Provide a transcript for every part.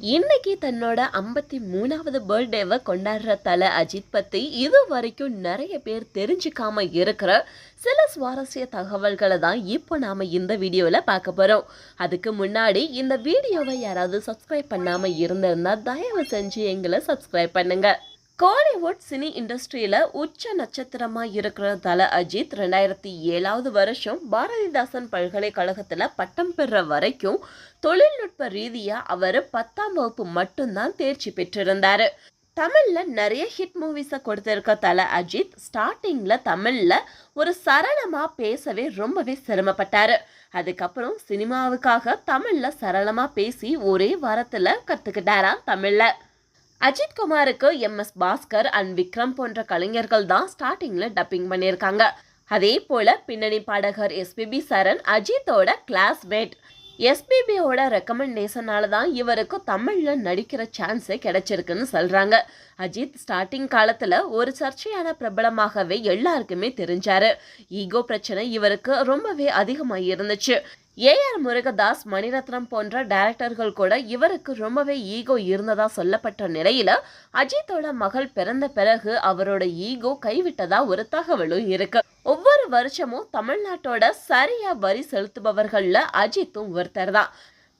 இன்னைக்கு தன்னோட ஐம்பத்தி மூணாவது பர்த்டேவை கொண்டாடுற தலை அஜித் பத்தி இது வரைக்கும் நிறைய பேர் தெரிஞ்சுக்காம இருக்கிற சில சுவாரஸ்ய தகவல்களை தான் இப்போ நாம இந்த வீடியோவில் பார்க்க போறோம். அதுக்கு முன்னாடி இந்த வீடியோவை யாராவது சப்ஸ்கிரைப் பண்ணாம இருந்திருந்தா தயவு செஞ்சு எங்களை சப்ஸ்கிரைப் பண்ணுங்க. கோலிவுட் சினி இண்டஸ்ட்ரியில் உச்ச நட்சத்திரமாக இருக்கிற தல அஜித் ரெண்டாயிரத்தி ஏழாவது வருஷம் பாரதிதாசன் பல்கலைக்கழகத்தில் பட்டம் பெற வரைக்கும் தொழில்நுட்ப ரீதியாக அவர் பத்தாம் வகுப்பு மட்டும்தான் தேர்ச்சி பெற்றிருந்தார். தமிழில் நிறைய ஹிட் மூவிஸை கொடுத்துருக்க தல அஜித் ஸ்டார்டிங்கில் தமிழில் ஒரு சரளமாக பேசவே ரொம்பவே சிரமப்பட்டார். அதுக்கப்புறம் சினிமாவுக்காக தமிழில் சரளமாக பேசி ஒரே வாரத்தில் கத்துக்கிட்டாராம் தமிழில். அஜித் குமாருக்கு M. S. Bhaskar and Vikram போன்ற கலைஞர்கள் தான் ஸ்டார்டிங்ல டப்பிங் பண்ணியிருக்காங்க அதே போல பின்னணி பாடகர் எஸ்பிபி சரண் அஜித்தோட கிளாஸ்மேட் எஸ்பிபியோட ரெக்கமெண்டேஷனால தான் இவருக்கு தமிழில் நடிக்கிற சான்ஸே கிடைச்சிருக்குன்னு சொல்கிறாங்க அஜித் ஸ்டார்டிங் காலத்தில் ஒரு சர்ச்சையான பிரபலமாகவே எல்லாருக்குமே தெரிஞ்சார். ஈகோ பிரச்சனை இவருக்கு ரொம்பவே அதிகமாக இருந்துச்சு. ஏஆர் முருகதாஸ் மணிரத்னம் போன்ற டைரக்டர்கள் கூட இவருக்கு ரொம்பவே ஈகோ இருந்ததா சொல்லப்பட்ட நிலையில அஜித்தோட மகள் பிறந்த பிறகு அவரோட ஈகோ கைவிட்டதா ஒரு தகவலும் இருக்கு. ஒவ்வொரு வருஷமும் தமிழ்நாட்டோட சரியா வரி செலுத்துபவர்கள்ல அஜித்தும் ஒருத்தர் தான்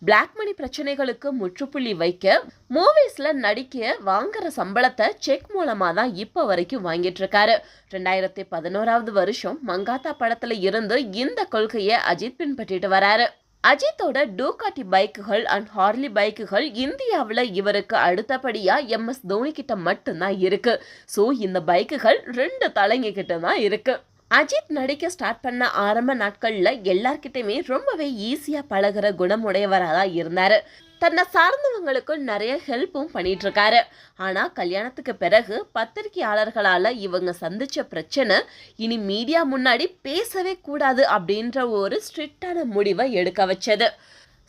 பிளாக் மணி பிரச்சனைகளுக்கு முற்றுப்புள்ளி வைக்க மூவிஸ்ல நடிக்க வாங்குற சம்பளத்தை செக் மூலமா தான் இப்போ வரைக்கும் வாங்கிட்டு இருக்காரு ரெண்டாயிரத்தி பதினோராவது வருஷம் மங்காத்தா படத்துல இருந்து இந்த கொள்கையை அஜித் பின்பற்றிட்டு வராரு. அஜித்தோட டூகாட்டி பைக்குகள் அண்ட் ஹார்லி பைக்குகள் இந்தியாவில் இவருக்கு அடுத்தபடியா எம் எஸ் தோனி கிட்ட மட்டும்தான் இருக்கு. ஸோ இந்த பைக்குகள் ரெண்டு தலைங்க கிட்ட தான் இருக்கு. அஜித் நடிக்க ஸ்டார்ட் பண்ண ஆரம்ப நாட்களில் எல்லார்கிட்டையுமே ரொம்பவே ஈஸியாக பழகுற குணமுடையவராக தான் இருந்தார். தன்னை சார்ந்தவங்களுக்கு நிறைய ஹெல்ப்பும் பண்ணிட்டு இருக்காரு ஆனால் கல்யாணத்துக்கு பிறகு பத்திரிகையாளர்களால் இவங்க சந்திச்ச பிரச்சனை இனி மீடியா முன்னாடி பேசவே கூடாது அப்படின்ற ஒரு ஸ்ட்ரிக்டான முடிவை எடுக்க வச்சது.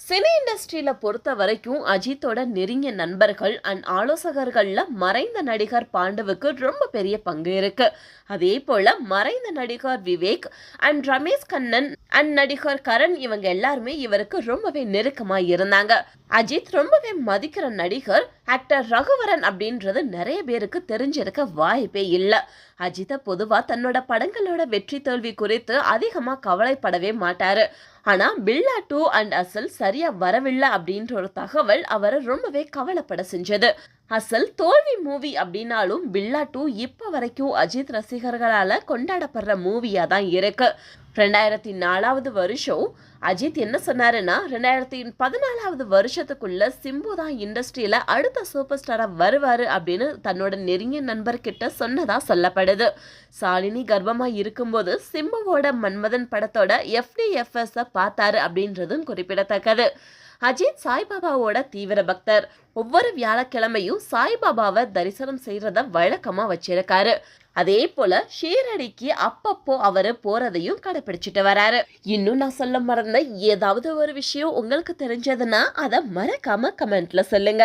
சினி இண்டஸ்ட்ரியில பொறுத்த வரைக்கும் அஜித்தோட நெருங்கிய நண்பர்கள் அண்ட் ஆலோசகர்கள்ல மறைந்த நடிகர் பாண்டவுக்கு ரொம்ப பெரிய பங்கு இருக்கு. அதே போல மறைந்த நடிகர் விவேக் அண்ட் ரமேஷ் கண்ணன் அண்ட் நடிகர் கரண் இவங்க எல்லாருமே இவருக்கு ரொம்பவே நெருக்கமாக இருந்தாங்க. அஜித் ரொம்பவே மதிக்கிற நடிகர் ஆக்டர் ரகுவரன் அப்படின்றது நிறைய பேருக்கு தெரிஞ்சிருக்க வாய்ப்பே இல்லை. அஜித்தை பொதுவாக தன்னோட படங்களோட வெற்றி தோல்வி குறித்து அதிகமாக கவலைப்படவே மாட்டாரு. ஆனால் பில்லா டூ அண்ட் அசல் சரியா வரவில்லை அப்படின்ற ஒரு தகவல் அவரை ரொம்பவே கவலைப்பட செஞ்சது. அசல் தோல்வி மூவி அப்படின்னாலும் பில்லா டூ இப்போ வரைக்கும் அஜித் ரசிகர்களால் கொண்டாடப்படுற மூவியாக தான் இருக்கு. ரெண்டாயிரத்தி நாலாவது வருஷம் அஜித் என்ன சொன்னாருன்னா ரெண்டாயிரத்தி பதினாலாவது வருஷத்துக்குள்ள சிம்பு தான் இண்டஸ்ட்ரியில அடுத்த சூப்பர் ஸ்டாரா வருவாரு அப்படின்னு தன்னோட நெருங்கிய நண்பர்கிட்ட சொன்னதா சொல்லப்படுது. சாலினி கர்ப்பமா இருக்கும்போது சிம்புவோட மன்மதன் படத்தோட எஃப்டிஎஃப்எஸ் பார்த்தாரு அப்படின்றதும் குறிப்பிடத்தக்கது. அஜித் சாய்பாபாவோட தீவிர பக்தர். ஒவ்வொரு வியாழக்கிழமையும் சாய்பாபாவை தரிசனம் செய்யறத வழக்கமா வச்சிருக்காரு. அதே போல ஷீரடிக்கு அப்பப்போ அவரு போறதையும் கடைபிடிச்சிட்டு வராரு. இன்னும் நான் சொல்ல மறந்த ஏதாவது ஒரு விஷயம் உங்களுக்கு தெரிஞ்சதுன்னா அதை மறக்காம கமெண்ட்ல சொல்லுங்க.